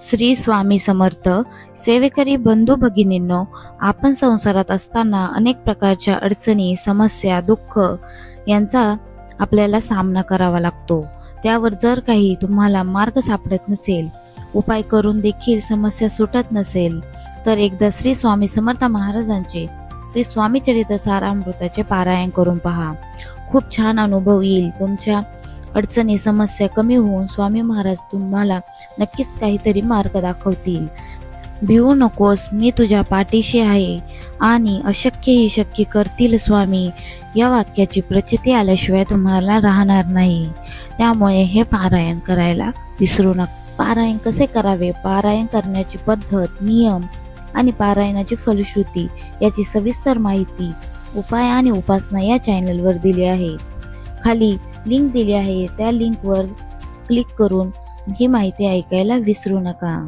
श्री स्वामी समर्थ सेवेकरी बंधू भगिनींनो आपण संसारात असताना अनेक प्रकारच्या अडचणी समस्या दुःख यांचा आपल्याला सामना करावा लागतो. त्यावर जर काही तुम्हाला मार्ग सापडत नसेल उपाय करून देखील समस्या सुटत नसेल तर एकदा श्री स्वामी समर्थ महाराजांचे श्री स्वामी चरित्र सारामृताचे पारायण करून पहा. खूप छान अनुभव येईल तुमच्या अडचणी समस्या कमी होऊन स्वामी महाराज तुम्हाला नक्कीच काहीतरी मार्ग दाखवतील. भिवू नकोस मी तुझ्या पाठीशी आहे आणि अशक्य ही शक्य करतील स्वामी. या वाक्याची प्रचिती आल्याशिवाय तुम्हाला राहणार नाही. त्यामुळे हे पारायण करायला विसरू नका. पारायण कसे करावे? पारायण करण्याची पद्धत नियम आणि पारायणाची फलश्रुती याची सविस्तर माहिती उपाय आणि उपासना या चॅनलवर दिली आहे. खाली लिंक दिली आहे त्या लिंकवर क्लिक करून ही माहिती ऐकायला विसरू नका.